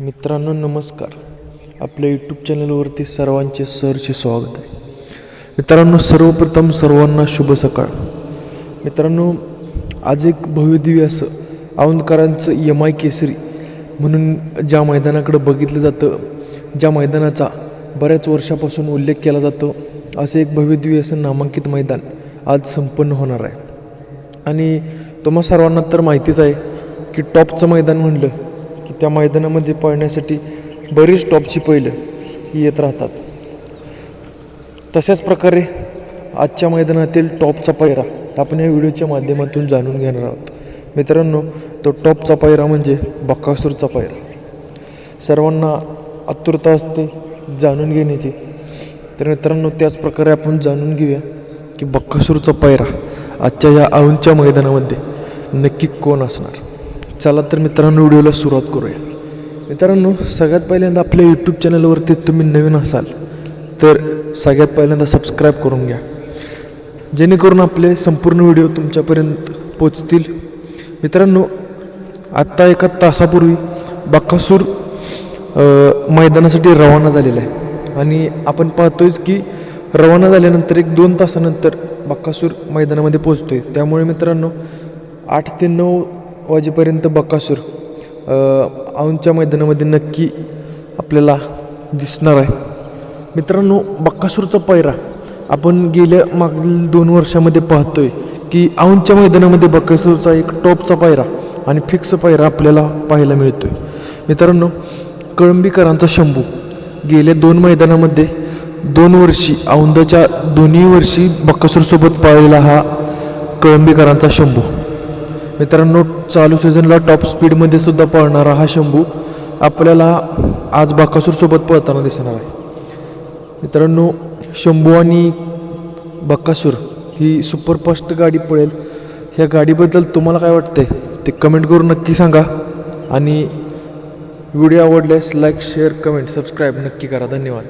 मित्रांनो नमस्कार. आपल्या यूट्यूब चॅनलवरती सर्वांचे सरचे स्वागत आहे. मित्रांनो सर्वप्रथम सर्वांना शुभ सकाळ. मित्रांनो आज एक भव्यदिव्य असं औंधकरांचं यम आय केसरी म्हणून ज्या मैदानाकडं बघितलं जातं ज्या मैदानाचा बऱ्याच वर्षापासून उल्लेख केला जातो असं एक भव्यदिव्य असं नामांकित मैदान आज संपन्न होणार आहे. आणि तुम्हा सर्वांना तर माहितीच आहे की टॉपचं मैदान म्हणलं की त्या मैदानामध्ये पळण्यासाठी बरीच टॉपची पहिलं येत राहतात. तशाच प्रकारे आजच्या मैदानातील टॉपचा पायरा आपण या व्हिडिओच्या माध्यमातून जाणून घेणार आहोत. मित्रांनो तो टॉपचा पायरा म्हणजे बक्कासूरचा पायरा. सर्वांना आतुरता असते जाणून घेण्याची. तर मित्रांनो त्याच प्रकारे आपण जाणून घेऊया की बक्कासूरचा पायरा आजच्या या औंधच्या मैदानामध्ये नक्की कोण असणार? चला तर मित्रांनो व्हिडिओला सुरुवात करूया. मित्रांनो सगळ्यात पहिल्यांदा आपल्या यूट्यूब चॅनलवरती तुम्ही नवीन असाल तर सगळ्यात पहिल्यांदा सबस्क्राईब करून घ्या. जेणेकरून आपले संपूर्ण व्हिडिओ तुमच्यापर्यंत पोचतील मित्रांनो आत्ता एका तासापूर्वी बक्कासूर मैदानासाठी रवाना झालेला आहे. आणि आपण पाहतोयच की रवाना झाल्यानंतर एक दोन तासानंतर बक्कासूर मैदानामध्ये पोचतो आहे त्यामुळे मित्रांनो आठ ते नऊ वाजेपर्यंत बक्कासूर औंच्या मैदानामध्ये नक्की आपल्याला दिसणार आहे. मित्रांनो बक्कासूरचा पायरा आपण गेल्या मागील दोन वर्षामध्ये पाहतोय की औंच्या मैदानामध्ये बक्कासूरचा एक टॉपचा पायरा आणि फिक्स पायरा आपल्याला पाहायला मिळतोय. मित्रांनो कळंबीकरांचा शंभू. गेल्या दोन मैदानामध्ये दोन वर्षी औंदाच्या दोन्ही वर्षी बक्कासूरसोबत पाळलेला हा कळंबीकरांचा शंभू. मित्रांनो चालू सीझनला टॉप स्पीडमध्ये सुद्धा पळणारा हा शंभू आपल्याला आज बाकासूरसोबत पळताना दिसणार आहे. मित्रांनो शंभू आणि बक्कासूर ही सुपरफास्ट गाडी पळेल. ह्या गाडीबद्दल तुम्हाला काय वाटतंय? ते कमेंट करून नक्की सांगा. आणि व्हिडिओ आवडल्यास लाईक शेअर कमेंट सबस्क्राईब नक्की करा. धन्यवाद.